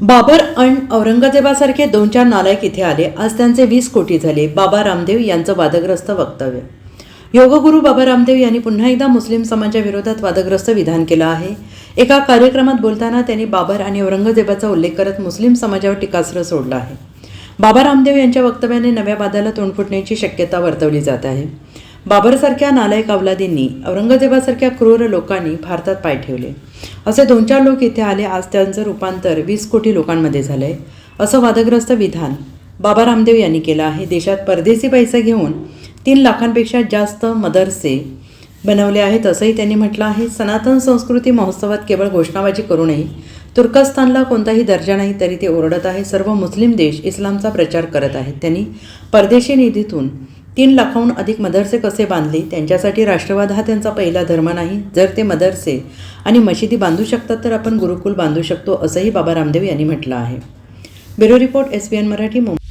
बाबर आणि औरंगजेबासारखे दोन चार नालायक इथे आले. आज त्यांचे वीस कोटी झाले. बाबा रामदेव यांचं वादग्रस्त वक्तव्य. योगगुरू बाबा रामदेव यांनी पुन्हा एकदा मुस्लिम समाजाविरोधात वादग्रस्त विधान केलं आहे. एका कार्यक्रमात बोलताना त्यांनी बाबर आणि औरंगजेबाचा उल्लेख करत मुस्लिम समाजावर टीकास्त्र सोडलं आहे. बाबा रामदेव यांच्या वक्तव्याने नव्या वादाला तोंड फुटण्याची शक्यता वर्तवली जात आहे. बाबरसारख्या नालायक अवलादींनी औरंगजेबासारख्या क्रूर लोकांनी भारतात पाय ठेवले. असे दोन चार लोक इथे आले आज त्यांचं रूपांतर वीस कोटी लोकांमध्ये झालं आहे असं वादग्रस्त विधान बाबा रामदेव यांनी केलं आहे. देशात परदेशी पैसे घेऊन तीन लाखांपेक्षा जास्त मदरसे बनवले आहेत असंही त्यांनी म्हटलं आहे. सनातन संस्कृती महोत्सवात केवळ घोषणाबाजी करू नये तुर्कस्तानला कोणताही दर्जा नाही तरी ते ओरडत आहे. सर्व मुस्लिम देश इस्लामचा प्रचार करत आहेत. त्यांनी परदेशी निधीतून तीन लाखाहून अधिक मदरसे कसे बांधले? त्यांच्यासाठी राष्ट्रवाद हा त्यांचा पहिला धर्म नाही. जर ते मदरसे आणि मशिदी बांधू शकतात तर आपण गुरुकुल बांधू शकतो असंही बाबा रामदेव यांनी म्हटलं आहे. Bureau report S B N Marathi Mumbai.